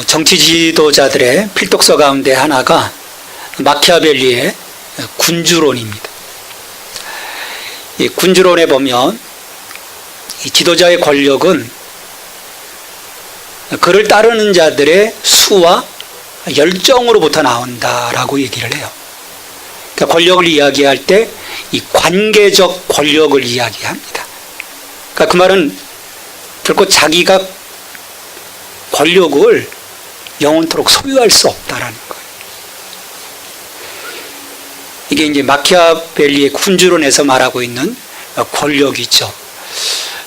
어, 정치 지도자들의 필독서 가운데 하나가 마키아벨리의 군주론입니다. 이 군주론에 보면 이 지도자의 권력은 그를 따르는 자들의 수와 열정으로부터 나온다라고 얘기를 해요. 그러니까 권력을 이야기할 때 이 관계적 권력을 이야기합니다. 그러니까 그 말은 결코 자기가 권력을 영원토록 소유할 수 없다라는 거예요. 이게 이제 마키아벨리의 군주론에서 말하고 있는 권력이죠.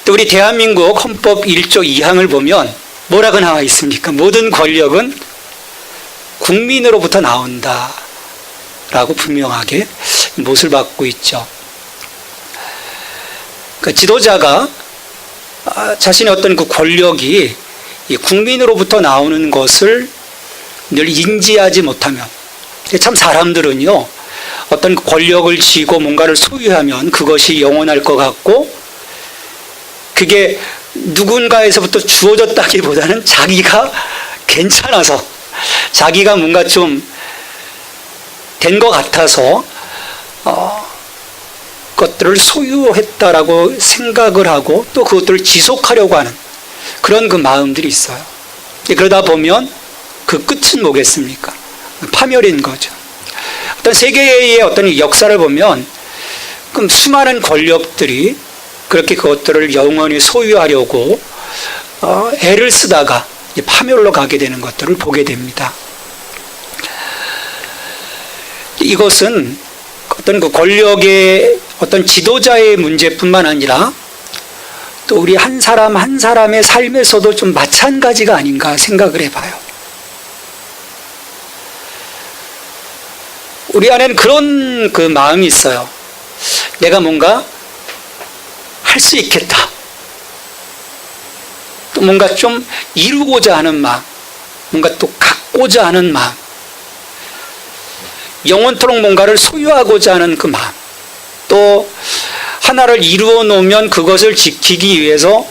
또 우리 대한민국 헌법 1조 2항을 보면 뭐라고 나와 있습니까? 모든 권력은 국민으로부터 나온다. 라고 분명하게 못을 받고 있죠. 그 지도자가 아, 자신의 어떤 그 권력이 국민으로부터 나오는 것을 늘 인지하지 못하면 참 사람들은요 어떤 권력을 쥐고 뭔가를 소유하면 그것이 영원할 것 같고 그게 누군가에서부터 주어졌다기보다는 자기가 괜찮아서 자기가 뭔가 좀 된 것 같아서 어, 것들을 소유했다라고 생각을 하고 또 그것들을 지속하려고 하는 그런 그 마음들이 있어요. 그러다 보면 그 끝은 뭐겠습니까? 파멸인 거죠. 어떤 세계의 어떤 역사를 보면 그럼 수많은 권력들이 그렇게 그것들을 영원히 소유하려고 어, 애를 쓰다가 파멸로 가게 되는 것들을 보게 됩니다. 이것은 어떤 그 권력의 어떤 지도자의 문제뿐만 아니라 또 우리 한 사람 한 사람의 삶에서도 좀 마찬가지가 아닌가 생각을 해봐요. 우리 안에는 그런 그 마음이 있어요. 내가 뭔가 할 수 있겠다. 또 뭔가 좀 이루고자 하는 마음, 뭔가 또 갖고자 하는 마음. 영원토록 뭔가를 소유하고자 하는 그 마음, 또 하나를 이루어 놓으면 그것을 지키기 위해서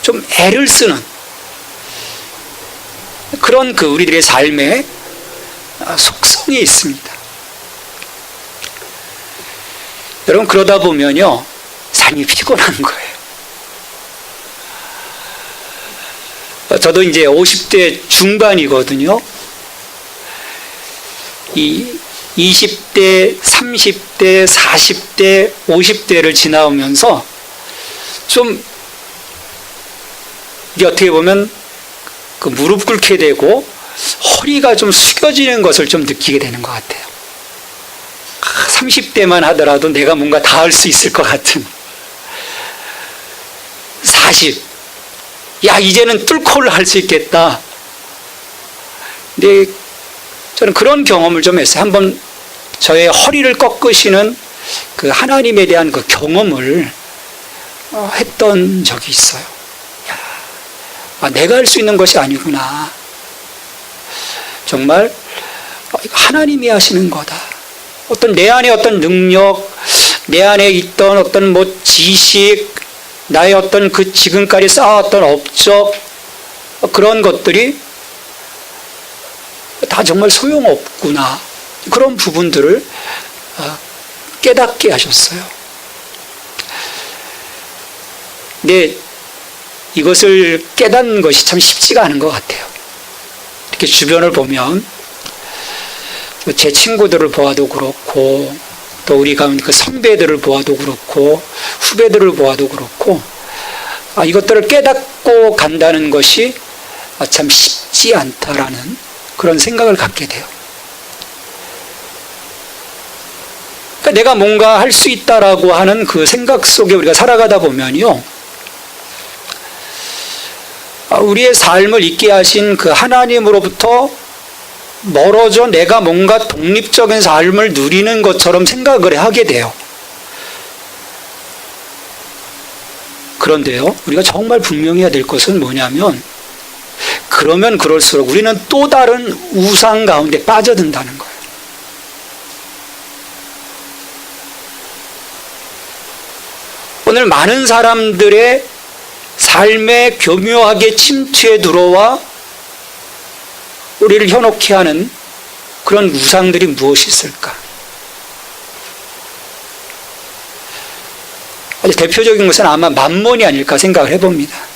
좀 애를 쓰는 그런 그 우리들의 삶의 속성이 있습니다. 여러분 그러다 보면요 삶이 피곤한 거예요. 저도 이제 50대 중반이거든요. 이 20대, 30대, 40대, 50대를 지나오면서 좀 이게 어떻게 보면 그 무릎 꿇게 되고 허리가 좀 숙여지는 것을 좀 느끼게 되는 것 같아요. 30대만 하더라도 내가 뭔가 다 할 수 있을 것 같은 40. 야, 이제는 뚫고를 할 수 있겠다. 근데 저는 그런 경험을 좀 했어요. 한번 저의 허리를 꺾으시는 그 하나님에 대한 그 경험을 어, 했던 적이 있어요. 야, 아, 내가 할 수 있는 것이 아니구나. 정말 어, 하나님이 하시는 거다. 어떤 내 안에 어떤 능력, 내 안에 있던 어떤 뭐 지식, 나의 어떤 그 지금까지 쌓았던 업적, 그런 것들이 다 정말 소용없구나. 그런 부분들을 어, 깨닫게 하셨어요. 근데 이것을 깨닫는 것이 참 쉽지가 않은 것 같아요. 이렇게 주변을 보면 제 친구들을 보아도 그렇고 또 우리 가운데 그 선배들을 보아도 그렇고 후배들을 보아도 그렇고 아, 이것들을 깨닫고 간다는 것이 아, 참 쉽지 않다라는 그런 생각을 갖게 돼요. 그러니까 내가 뭔가 할 수 있다라고 하는 그 생각 속에 우리가 살아가다 보면요. 아, 우리의 삶을 있게 하신 그 하나님으로부터 멀어져 내가 뭔가 독립적인 삶을 누리는 것처럼 생각을 하게 돼요. 그런데요, 우리가 정말 분명해야 될 것은 뭐냐면, 그러면 그럴수록 우리는 또 다른 우상 가운데 빠져든다는 거예요. 오늘 많은 사람들의 삶에 교묘하게 침투해 들어와 우리를 현혹해 하는 그런 우상들이 무엇이 있을까? 아주 대표적인 것은 아마 만몬이 아닐까 생각을 해봅니다.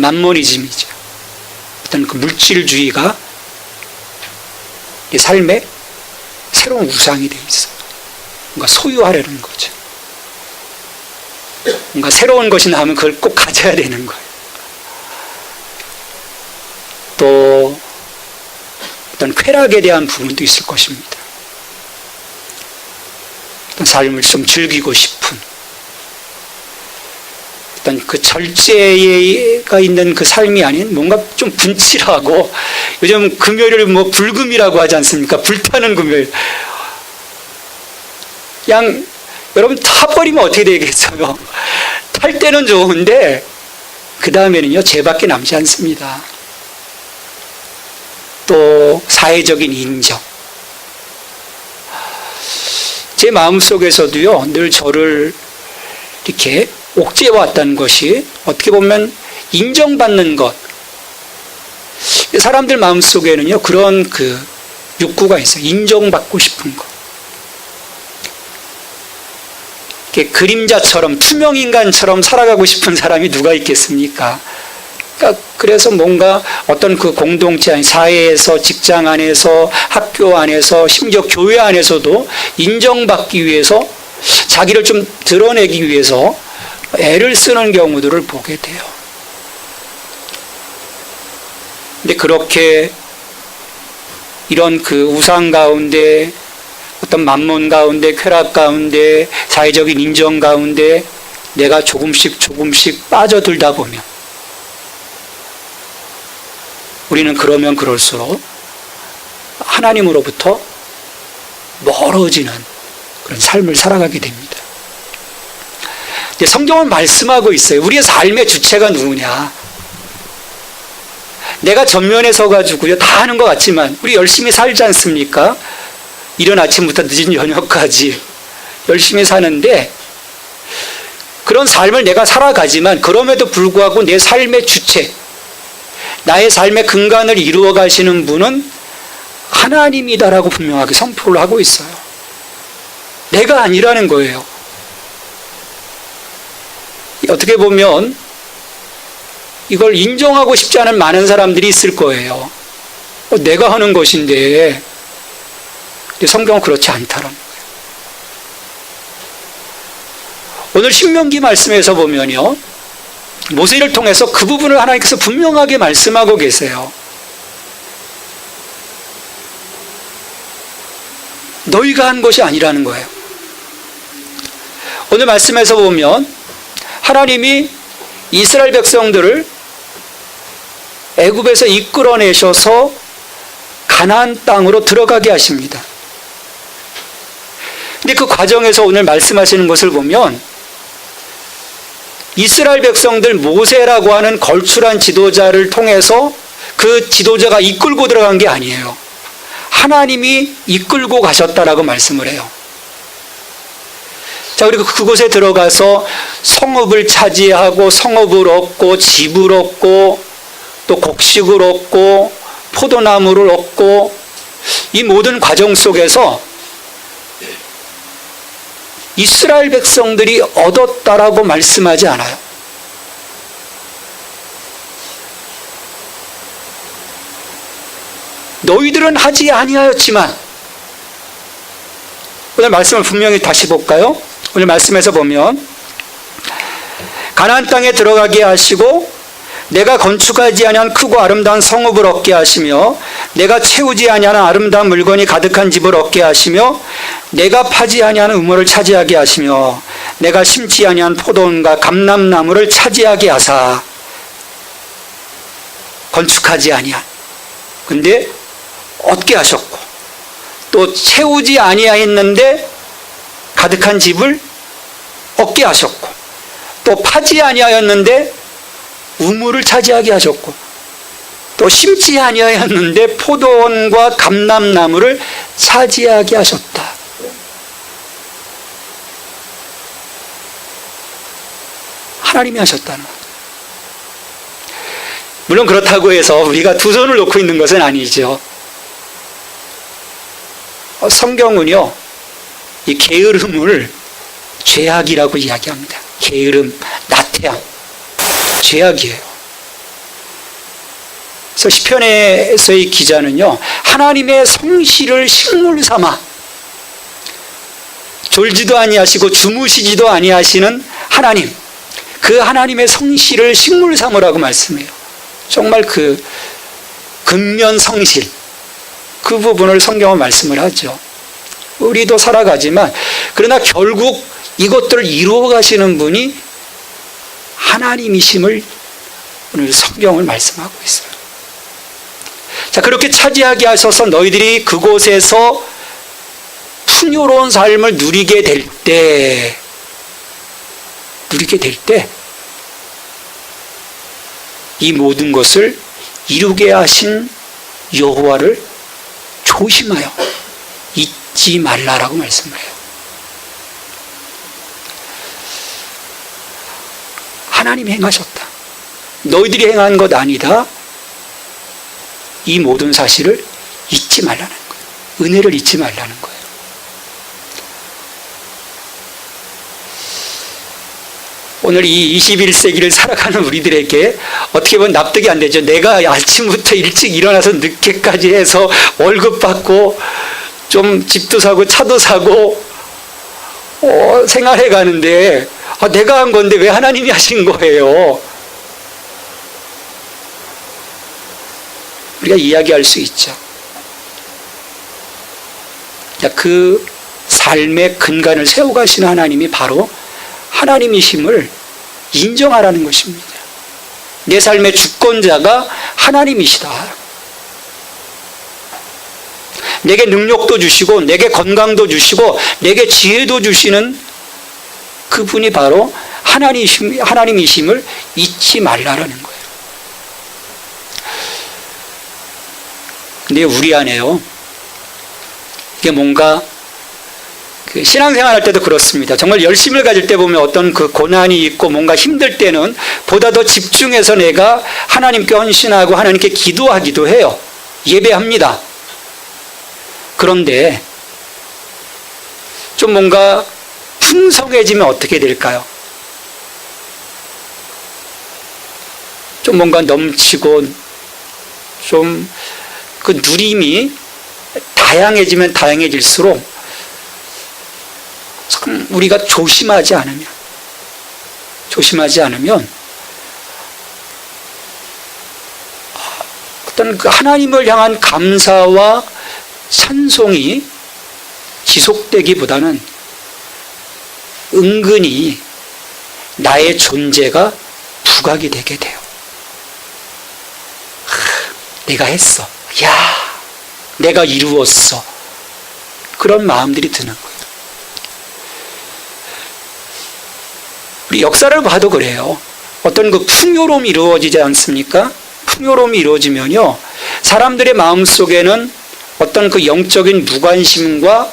만모니즘이죠. 어떤 그 물질주의가 이 삶의 새로운 우상이 돼 있어. 뭔가 소유하려는 거죠. 뭔가 새로운 것이 나오면 그걸 꼭 가져야 되는 거예요. 또 어떤 쾌락에 대한 부분도 있을 것입니다. 어떤 삶을 좀 즐기고 싶은 어떤 그 절제가 있는 그 삶이 아닌 뭔가 좀 분칠하고 요즘 금요일을 뭐 불금이라고 하지 않습니까? 불타는 금요일. 그냥 여러분 타버리면 어떻게 되겠어요? 탈 때는 좋은데 그 다음에는요 죄밖에 남지 않습니다. 또 사회적인 인정. 제 마음 속에서도요 늘 저를 이렇게 옥죄해 왔다는 것이 어떻게 보면 인정받는 것. 사람들 마음속에는요 그런 그 욕구가 있어요. 인정받고 싶은 것. 그림자처럼 투명 인간처럼 살아가고 싶은 사람이 누가 있겠습니까? 그러니까 그래서 뭔가 어떤 그 공동체 안 사회에서 직장 안에서 학교 안에서 심지어 교회 안에서도 인정받기 위해서 자기를 좀 드러내기 위해서 애를 쓰는 경우들을 보게 돼요. 근데 그렇게 이런 그 우상 가운데 어떤 만몬 가운데 쾌락 가운데 사회적인 인정 가운데 내가 조금씩 조금씩 빠져들다 보면 우리는 그러면 그럴수록 하나님으로부터 멀어지는 그런 삶을 살아가게 됩니다. 성경은 말씀하고 있어요. 우리의 삶의 주체가 누구냐? 내가 전면에 서가지고요, 다 하는 것 같지만, 우리 열심히 살지 않습니까? 이른 아침부터 늦은 저녁까지 열심히 사는데, 그런 삶을 내가 살아가지만, 그럼에도 불구하고 내 삶의 주체, 나의 삶의 근간을 이루어 가시는 분은 하나님이다라고 분명하게 선포를 하고 있어요. 내가 아니라는 거예요. 어떻게 보면 이걸 인정하고 싶지 않은 많은 사람들이 있을 거예요. 어, 내가 하는 것인데 성경은 그렇지 않다는 거예요. 오늘 신명기 말씀에서 보면요. 모세를 통해서 그 부분을 하나님께서 분명하게 말씀하고 계세요. 너희가 한 것이 아니라는 거예요. 오늘 말씀에서 보면 하나님이 이스라엘 백성들을 애굽에서 이끌어내셔서 가나안 땅으로 들어가게 하십니다. 근데 그 과정에서 오늘 말씀하시는 것을 보면 이스라엘 백성들 모세라고 하는 걸출한 지도자를 통해서 그 지도자가 이끌고 들어간 게 아니에요. 하나님이 이끌고 가셨다라고 말씀을 해요. 자, 그리고 그곳에 들어가서 성읍을 차지하고 성읍을 얻고 집을 얻고 또 곡식을 얻고 포도나무를 얻고 이 모든 과정 속에서 이스라엘 백성들이 얻었다라고 말씀하지 않아요. 너희들은 하지 아니하였지만 오늘 말씀을 분명히 다시 볼까요? 오늘 말씀에서 보면 가나안 땅에 들어가게 하시고 내가 건축하지 아니한 크고 아름다운 성읍을 얻게 하시며 내가 채우지 아니하는 아름다운 물건이 가득한 집을 얻게 하시며 내가 파지 아니하는 우물을 차지하게 하시며 내가 심지 아니한 포도원과 감람나무를 차지하게 하사 건축하지 아니한. 근데 얻게 하셨고 또 채우지 아니하였는데 가득한 집을 얻게 하셨고 또 파지 아니하였는데 우물을 차지하게 하셨고 또 심지 아니하였는데 포도원과 감람나무를 차지하게 하셨다. 하나님이 하셨다는 것. 물론 그렇다고 해서 우리가 두 손을 놓고 있는 것은 아니죠. 어, 성경은요, 이 게으름을 죄악이라고 이야기합니다. 게으름, 나태함, 죄악이에요. 그래서 시편에서의 기자는요, 하나님의 성실을 식물 삼아 졸지도 아니하시고 주무시지도 아니하시는 하나님, 그 하나님의 성실을 식물 삼으라고 말씀해요. 정말 그 근면 성실 그 부분을 성경은 말씀을 하죠. 우리도 살아가지만 그러나 결국 이것들을 이루어 가시는 분이 하나님이심을 오늘 성경을 말씀하고 있어요. 자, 그렇게 차지하게 하셔서 너희들이 그곳에서 풍요로운 삶을 누리게 될 때, 누리게 될 때, 이 모든 것을 이루게 하신 여호와를 조심하여 잊지 말라라고 말씀을 해요. 하나님이 행하셨다. 너희들이 행한 것 아니다. 이 모든 사실을 잊지 말라는 거예요. 은혜를 잊지 말라는 거예요. 오늘 이 21세기를 살아가는 우리들에게 어떻게 보면 납득이 안 되죠. 내가 아침부터 일찍 일어나서 늦게까지 해서 월급 받고 좀 집도 사고 차도 사고 어, 생활해 가는데 아, 내가 한 건데 왜 하나님이 하신 거예요? 우리가 이야기할 수 있죠. 그 삶의 근간을 세워가시는 하나님이 바로 하나님이심을 인정하라는 것입니다. 내 삶의 주권자가 하나님이시다. 내게 능력도 주시고, 내게 건강도 주시고, 내게 지혜도 주시는 그분이 바로 하나님이심, 하나님이심을 잊지 말라라는 거예요. 근데 우리 안에요. 이게 뭔가 그 신앙생활 할 때도 그렇습니다. 정말 열심을 가질 때 보면 어떤 그 고난이 있고 뭔가 힘들 때는 보다 더 집중해서 내가 하나님께 헌신하고 하나님께 기도하기도 해요. 예배합니다. 그런데 좀 뭔가 풍성해지면 어떻게 될까요? 좀 뭔가 넘치고 좀 그 누림이 다양해지면 다양해질수록 참 우리가 조심하지 않으면 조심하지 않으면 어떤 그 하나님을 향한 감사와 찬송이 지속되기보다는 은근히 나의 존재가 부각이 되게 돼요. 하, 내가 했어. 야, 내가 이루었어. 그런 마음들이 드는 거예요. 우리 역사를 봐도 그래요. 어떤 그 풍요로움이 이루어지지 않습니까? 풍요로움이 이루어지면요. 사람들의 마음 속에는 어떤 그 영적인 무관심과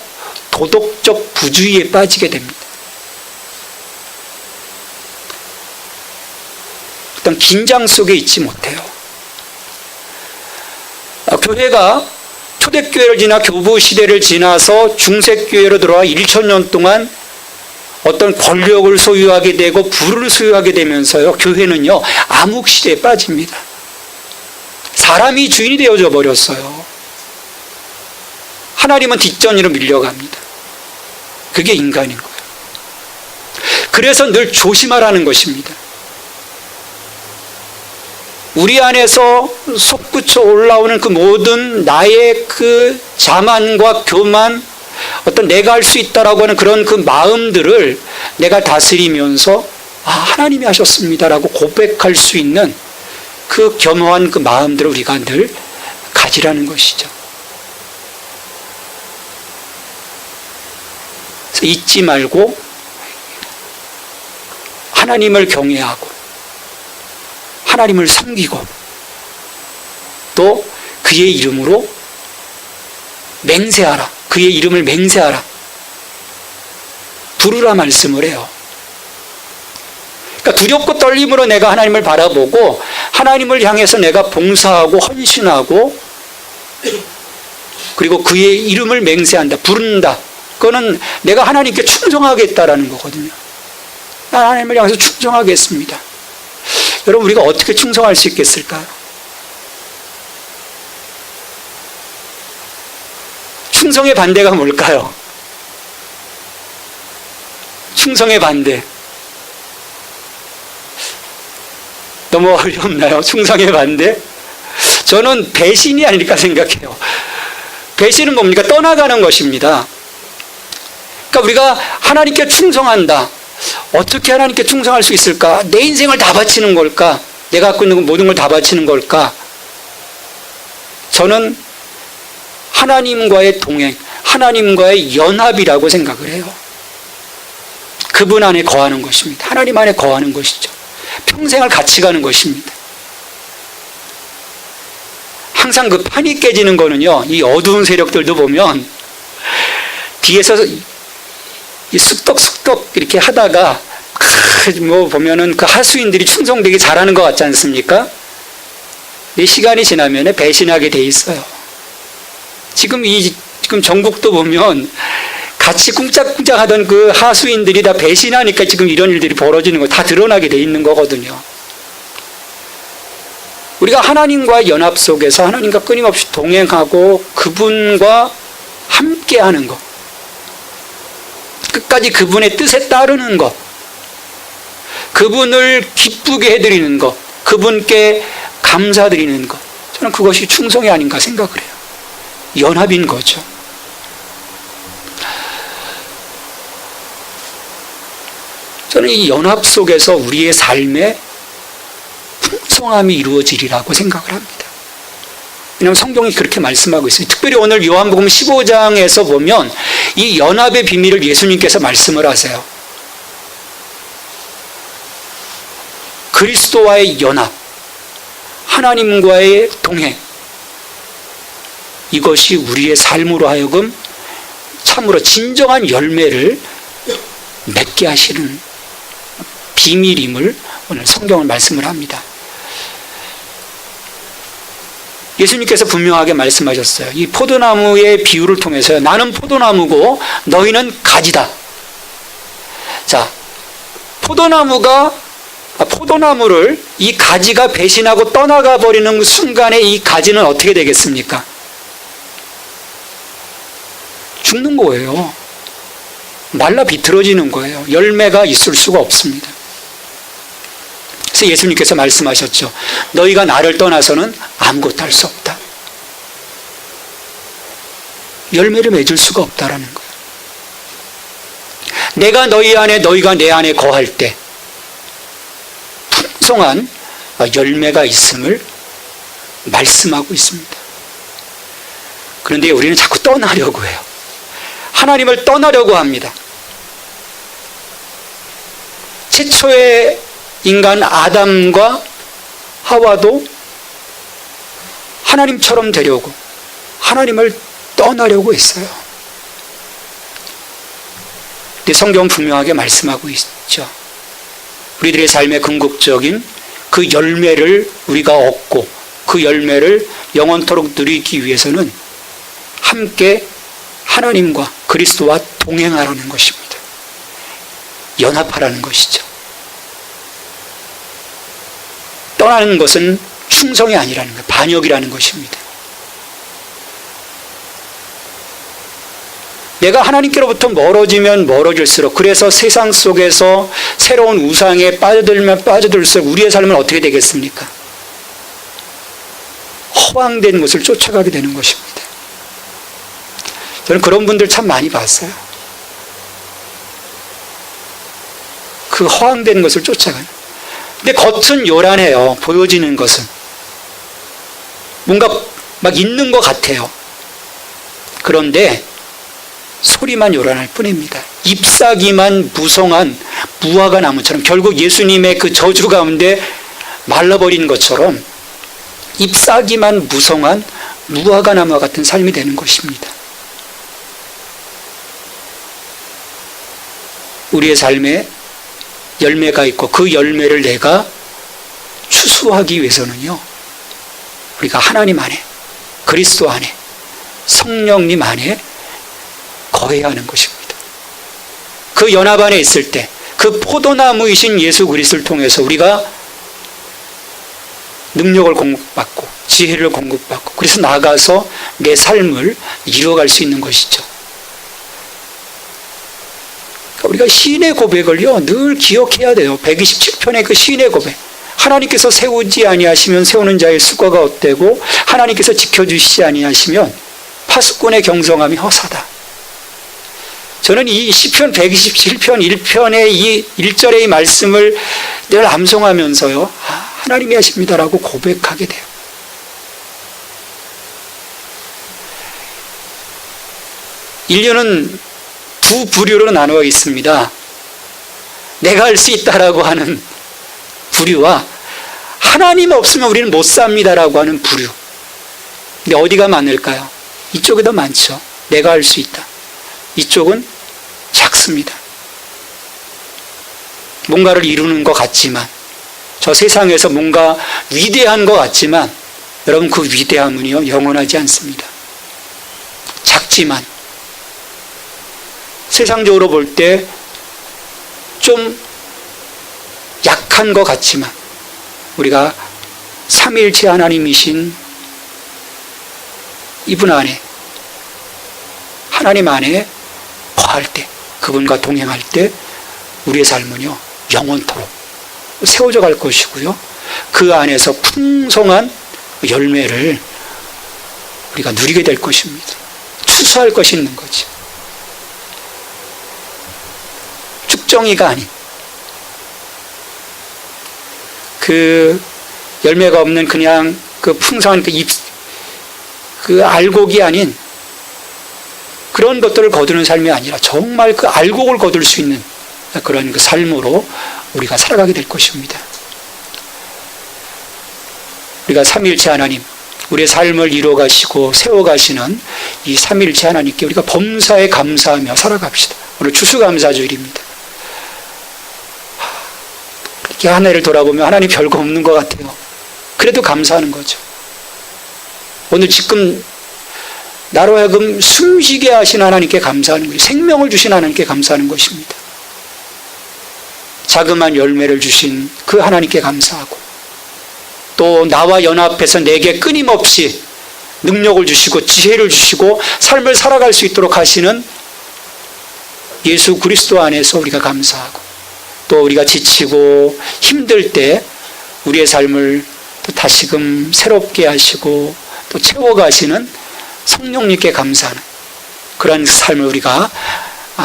도덕적 부주의에 빠지게 됩니다. 어떤 긴장 속에 있지 못해요. 아, 교회가 초대교회를 지나 교부 시대를 지나서 중세교회로 들어와 1천년 동안 어떤 권력을 소유하게 되고 부를 소유하게 되면서요, 교회는요, 암흑 시대에 빠집니다. 사람이 주인이 되어져 버렸어요. 하나님은 뒷전으로 밀려갑니다. 그게 인간인 거예요. 그래서 늘 조심하라는 것입니다. 우리 안에서 솟구쳐 올라오는 그 모든 나의 그 자만과 교만, 어떤 내가 할 수 있다라고 하는 그런 그 마음들을 내가 다스리면서 아, 하나님이 하셨습니다라고 고백할 수 있는 그 겸허한 그 마음들을 우리가 늘 가지라는 것이죠. 잊지 말고 하나님을 경외하고 하나님을 섬기고 또 그의 이름으로 맹세하라. 그의 이름을 맹세하라. 부르라 말씀을 해요. 그러니까 두렵고 떨림으로 내가 하나님을 바라보고 하나님을 향해서 내가 봉사하고 헌신하고 그리고 그의 이름을 맹세한다, 부른다. 그거는 내가 하나님께 충성하겠다라는 거거든요. 나 하나님을 향해서 충성하겠습니다. 여러분, 우리가 어떻게 충성할 수 있겠을까요? 충성의 반대가 뭘까요? 충성의 반대. 너무 어렵나요? 충성의 반대? 저는 배신이 아닐까 생각해요. 배신은 뭡니까? 떠나가는 것입니다. 그러니까 우리가 하나님께 충성한다. 어떻게 하나님께 충성할 수 있을까? 내 인생을 다 바치는 걸까? 내가 갖고 있는 모든 걸 다 바치는 걸까? 저는 하나님과의 동행, 하나님과의 연합이라고 생각을 해요. 그분 안에 거하는 것입니다. 하나님 안에 거하는 것이죠. 평생을 같이 가는 것입니다. 항상 그 판이 깨지는 거는요, 이 어두운 세력들도 보면 뒤에서 이 쑥덕쑥덕 이렇게 하다가 뭐 보면은 그 하수인들이 충성되게 잘하는 것 같지 않습니까? 이 시간이 지나면 배신하게 돼 있어요. 지금 이 지금 전국도 보면 같이 꿍짝꿍짝 하던 그 하수인들이 다 배신하니까 지금 이런 일들이 벌어지는 거 다 드러나게 돼 있는 거거든요. 우리가 하나님과 연합 속에서 하나님과 끊임없이 동행하고 그분과 함께 하는 것. 끝까지 그분의 뜻에 따르는 것. 그분을 기쁘게 해드리는 것. 그분께 감사드리는 것. 저는 그것이 충성이 아닌가 생각을 해요. 연합인 거죠. 저는 이 연합 속에서 우리의 삶에 풍성함이 이루어지리라고 생각을 합니다. 왜냐하면 성경이 그렇게 말씀하고 있어요. 특별히 오늘 요한복음 15장에서 보면 이 연합의 비밀을 예수님께서 말씀을 하세요. 그리스도와의 연합, 하나님과의 동행, 이것이 우리의 삶으로 하여금 참으로 진정한 열매를 맺게 하시는 비밀임을 오늘 성경을 말씀을 합니다. 예수님께서 분명하게 말씀하셨어요. 이 포도나무의 비유를 통해서 나는 포도나무고 너희는 가지다. 자, 포도나무가 아, 포도나무를 이 가지가 배신하고 떠나가 버리는 순간에 이 가지는 어떻게 되겠습니까? 죽는 거예요. 말라 비틀어지는 거예요. 열매가 있을 수가 없습니다. 그래서 예수님께서 말씀하셨죠. 너희가 나를 떠나서는 아무것도 할 수 없다. 열매를 맺을 수가 없다라는 거예요. 내가 너희 안에 너희가 내 안에 거할 때 풍성한 열매가 있음을 말씀하고 있습니다. 그런데 우리는 자꾸 떠나려고 해요. 하나님을 떠나려고 합니다. 최초의 인간 아담과 하와도 하나님처럼 되려고 하나님을 떠나려고 했어요. 근데 성경은 분명하게 말씀하고 있죠. 우리들의 삶의 궁극적인 그 열매를 우리가 얻고 그 열매를 영원토록 누리기 위해서는 함께 하나님과 그리스도와 동행하라는 것입니다. 연합하라는 것이죠. 떠나는 것은 충성이 아니라는 것, 반역이라는 것입니다. 내가 하나님께로부터 멀어지면 멀어질수록 그래서 세상 속에서 새로운 우상에 빠져들면 빠져들수록 우리의 삶은 어떻게 되겠습니까? 허황된 것을 쫓아가게 되는 것입니다. 저는 그런 분들 참 많이 봤어요. 그 허황된 것을 쫓아가는. 근데 겉은 요란해요. 보여지는 것은. 뭔가 막 있는 것 같아요. 그런데 소리만 요란할 뿐입니다. 잎사귀만 무성한 무화과 나무처럼 결국 예수님의 그 저주 가운데 말라버린 것처럼 잎사귀만 무성한 무화과 나무와 같은 삶이 되는 것입니다. 우리의 삶에 열매가 있고 그 열매를 내가 추수하기 위해서는요, 우리가 하나님 안에, 그리스도 안에, 성령님 안에 거해야 하는 것입니다. 그 연합 안에 있을 때, 그 포도나무이신 예수 그리스도를 통해서 우리가 능력을 공급받고, 지혜를 공급받고, 그래서 나가서 내 삶을 이루어갈 수 있는 것이죠. 우리가 시인의 고백을요, 늘 기억해야 돼요. 127편의 그 시인의 고백. 하나님께서 세우지 아니하시면 세우는 자의 수고가 헛되고 하나님께서 지켜주시지 아니하시면 파수꾼의 경성함이 허사다. 저는 이 시편 127편 1편의 이 1절의 이 말씀을 늘 암송하면서요. 아, 하나님이 하십니다라고 고백하게 돼요. 인류는 두 부류로 나누어 있습니다. 내가 할 수 있다라고 하는 부류와 하나님 없으면 우리는 못 삽니다라고 하는 부류. 근데 어디가 많을까요? 이쪽이 더 많죠. 내가 할 수 있다. 이쪽은 작습니다. 뭔가를 이루는 것 같지만, 저 세상에서 뭔가 위대한 것 같지만, 여러분 그 위대함은요, 영원하지 않습니다. 작지만, 세상적으로 볼 때 좀 약한 것 같지만, 우리가 삼일체 하나님이신 이분 안에, 하나님 안에 거할 때, 그분과 동행할 때, 우리의 삶은요, 영원토록 세워져 갈 것이고요. 그 안에서 풍성한 열매를 우리가 누리게 될 것입니다. 추수할 것이 있는 거죠. 축정이가 아닌 그 열매가 없는 그냥 그 풍성한 그 잎, 그 알곡이 아닌 그런 것들을 거두는 삶이 아니라 정말 그 알곡을 거둘 수 있는 그런 그 삶으로 우리가 살아가게 될 것입니다. 우리가 삼일체 하나님, 우리의 삶을 이루어가시고 세워가시는 이 삼일체 하나님께 우리가 범사에 감사하며 살아갑시다. 오늘 추수감사주일입니다. 이렇게 한 해를 돌아보면 하나님 별거 없는 것 같아요. 그래도 감사하는 거죠. 오늘 지금 나로 하여금 숨쉬게 하신 하나님께 감사하는 거예요. 생명을 주신 하나님께 감사하는 것입니다. 자그마한 열매를 주신 그 하나님께 감사하고 또 나와 연합해서 내게 끊임없이 능력을 주시고 지혜를 주시고 삶을 살아갈 수 있도록 하시는 예수 그리스도 안에서 우리가 감사하고 또 우리가 지치고 힘들 때 우리의 삶을 또 다시금 새롭게 하시고 또 채워가시는 성령님께 감사하는 그런 삶을 우리가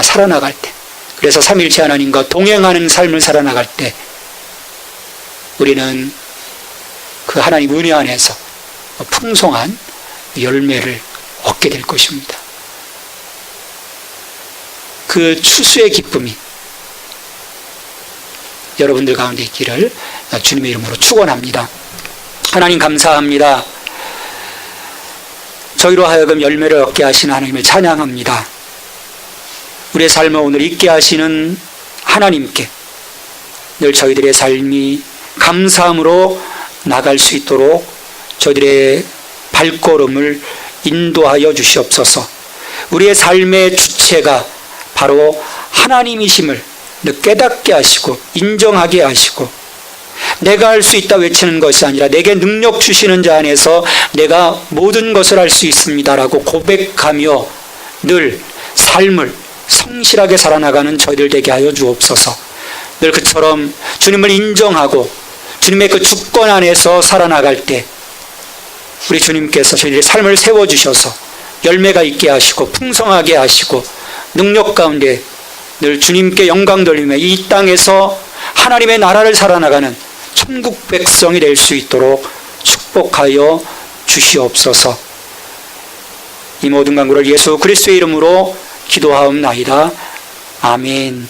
살아나갈 때 그래서 삼일체 하나님과 동행하는 삶을 살아나갈 때 우리는 그 하나님 은혜 안에서 풍성한 열매를 얻게 될 것입니다. 그 추수의 기쁨이 여러분들 가운데 있기를 주님의 이름으로 축원합니다. 하나님 감사합니다. 저희로 하여금 열매를 얻게 하신 하나님을 찬양합니다. 우리의 삶을 오늘 있게 하시는 하나님께 늘 저희들의 삶이 감사함으로 나갈 수 있도록 저희들의 발걸음을 인도하여 주시옵소서. 우리의 삶의 주체가 바로 하나님이심을 깨닫게 하시고 인정하게 하시고 내가 할 수 있다 외치는 것이 아니라 내게 능력 주시는 자 안에서 내가 모든 것을 할 수 있습니다라고 고백하며 늘 삶을 성실하게 살아나가는 저희들 되게 하여 주옵소서. 늘 그처럼 주님을 인정하고 주님의 그 주권 안에서 살아나갈 때 우리 주님께서 저희들의 삶을 세워주셔서 열매가 있게 하시고 풍성하게 하시고 능력 가운데 늘 주님께 영광 돌리며 이 땅에서 하나님의 나라를 살아나가는 천국 백성이 될 수 있도록 축복하여 주시옵소서. 이 모든 간구를 예수 그리스도의 이름으로 기도하옵나이다. 아멘.